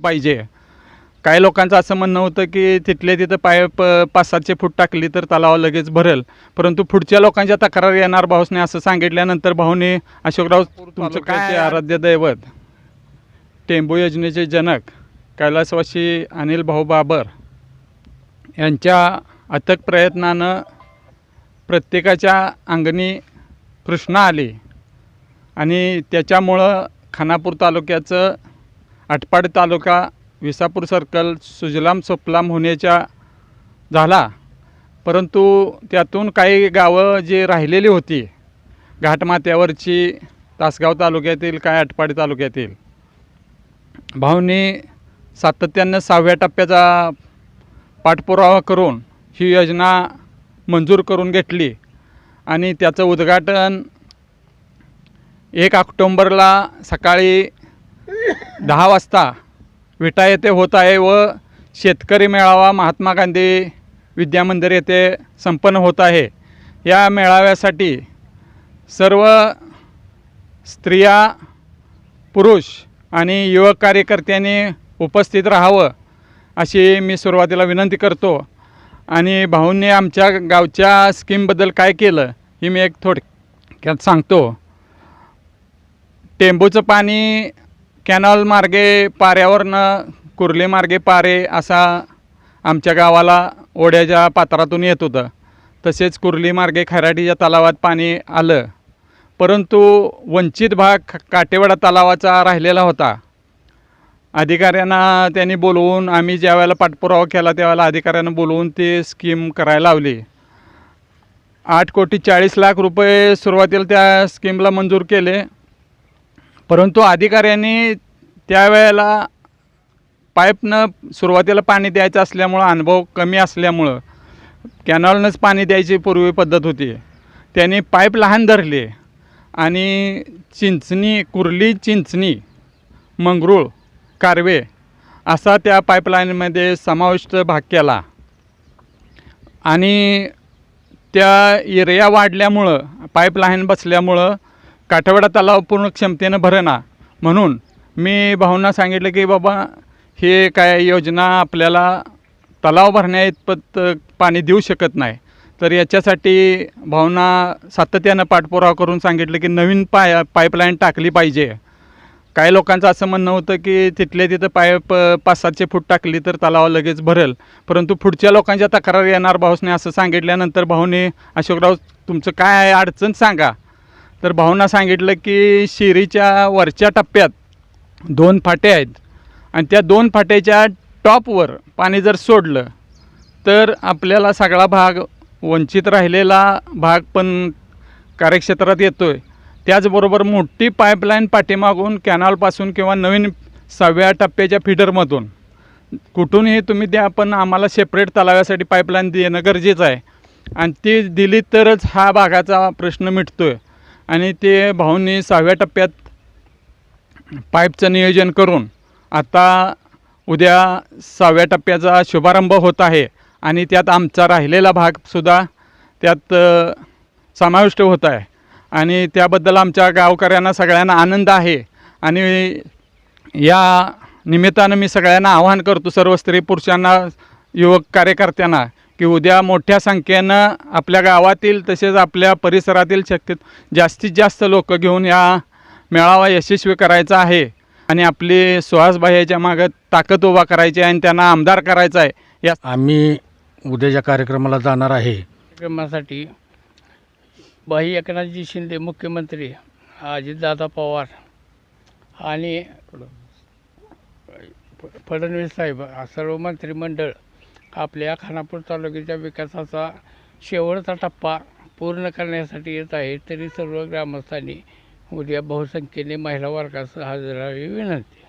पाहिजे. काही लोकांचं असं म्हणणं होतं की तिथल्या तिथं पाईप अ, पाच सातशे फूट टाकली तर तलाव लगेच भरेल. परंतु पुढच्या लोकांच्या तक्रार येणार भाऊसने असं सांगितल्यानंतर भाऊने अशोकराव तुमचं काय आराध्य दैवत? टेंबू योजनेचे जनक कैलासवासी अनिल भाऊ बाबर यांच्या अथक प्रयत्नानं प्रत्येकाच्या अंगणी कृष्णा आली आणि त्याच्यामुळं खानापूर तालुक्याचं आटपाडी तालुका विसापूर सर्कल सुजलाम सुफलाम होण्याच्या झाला. परंतु त्यातून काही गावं जी राहिलेली होती घाटमाथ्यावरची तासगाव तालुक्यातील काय आटपाडी तालुक्यातील भाऊनी सातत्यानं सहाव्या टप्प्याचा पाठपुरावा करून ही योजना मंजूर करून घेतली आणि त्याचं उद्घाटन एक ऑक्टोंबरला सकाळी दहा वाजता विटा येथे होत आहे व शेतकरी मेळावा महात्मा गांधी विद्यामंदिर येथे संपन्न होत आहे. या मेळाव्यासाठी सर्व स्त्रिया पुरुष आणि युवक कार्यकर्त्यांनी उपस्थित राहावं अशी मी सुरुवातीला विनंती करतो. आणि भाऊंनी आमच्या गावच्या स्कीमबद्दल काय केलं ही मी एक थोडक्यात सांगतो. टेंबूचं पाणी कॅनॉल मार्गे पाऱ्यावरनं कुर्ले मार्गे पारे असा आमच्या गावाला ओढ्याच्या पात्रातून येत होतं. तसेच कुर्ली मार्गे खैराटीच्या तलावात पाणी आलं. परंतु वंचित भाग काटेवाडा तलावाचा राहिलेला होता. अधिकाऱ्यांना त्यांनी बोलवून आम्ही ज्या वेळेला पाठपुरावा केला त्यावेळेला अधिकाऱ्यांना बोलवून ती स्कीम करायला लावली. आठ कोटी चाळीस लाख रुपये सुरुवातीला त्या स्कीमला मंजूर केले. परंतु अधिकाऱ्यांनी त्यावेळेला पाईपनं सुरुवातीला पाणी द्यायचं असल्यामुळं अनुभव कमी असल्यामुळं कॅनॉलनंच पाणी द्यायची पूर्वी पद्धत होती. त्यांनी पाईप लहान धरले आणि चिंचणी कुर्ली चिंचणी मंगरूळ कारवे असा त्या पाईपलाईनमध्ये समाविष्ट भाग केला. आणि त्या एरिया वाढल्यामुळं पाईपलाईन बसल्यामुळं काठवडा तलाव पूर्ण क्षमतेनं भरेना म्हणून मी भाऊंना सांगितलं की बाबा हे काय योजना आपल्याला तलाव भरण्या इतपत पाणी देऊ शकत नाही. तर याच्यासाठी भावना सातत्यानं पाठपुरावा करून सांगितलं की नवीन पाय पाईपलाईन टाकली पाहिजे. काही लोकांचं असं म्हणणं होतं की तिथल्या तिथं पाईप पाच सातशे फूट टाकली तर तलाव लगेच भरेल. परंतु पुढच्या लोकांच्या तक्रार येणार भाऊसने असं सांगितल्यानंतर भाऊने अशोकराव तुमचं काय आहे अडचण सांगा. तर भाऊंना सांगितलं की शिरीच्या वरच्या टप्प्यात दोन फाटे आहेत. आणि त्या दोन फाट्याच्या टॉपवर पाणी जर सोडलं तर आपल्याला सगळा भाग वंचित राहिलेला भाग पण कार्यक्षेत्रात येतो आहे त्याचबरोबर मोठी पाईपलाईन पाठीमागून कॅनॉलपासून किंवा नवीन सहाव्या टप्प्याच्या फिडरमधून कुठूनही तुम्ही द्या पण आम्हाला सेपरेट तलाव्यासाठी पाईपलाईन देणं गरजेचं आहे. आणि ती दिली तरच हा भागाचा प्रश्न मिटतो आहे आणि ते भाऊंनी सहाव्या टप्प्यात पाईपचं नियोजन करून आता उद्या सहाव्या टप्प्याचा शुभारंभ होत आहे. आणि त्यात आमचा राहिलेला भागसुद्धा त्यात समाविष्ट होत आहे. आणि त्याबद्दल आमच्या गावकऱ्यांना सगळ्यांना आनंद आहे. आणि या निमित्तानं मी सगळ्यांना आवाहन करतो सर्व स्त्री पुरुषांना युवक कार्यकर्त्यांना की उद्या मोठ्या संख्येनं आपल्या गावातील तसेच आपल्या परिसरातील शक्यत जास्तीत जास्त लोक घेऊन या मेळावा यशस्वी करायचा आहे. आणि आपली सुहासबाईच्या मागं ताकद उभा करायची आहे आणि त्यांना आमदार करायचा आहे. या आम्ही उद्याच्या कार्यक्रमाला जाणार आहे. कार्यक्रमासाठी भाई एकनाथजी शिंदे मुख्यमंत्री अजितदादा पवार आणि फडणवीस साहेब हा सर्व मंत्रिमंडळ आपल्या खानापूर तालुक्याच्या विकासाचा शेवटचा टप्पा पूर्ण करण्यासाठी येत आहे तरी सर्व ग्रामस्थांनी उद्या बहुसंख्येने महिला वर्गासह हजर राहावी विनंती.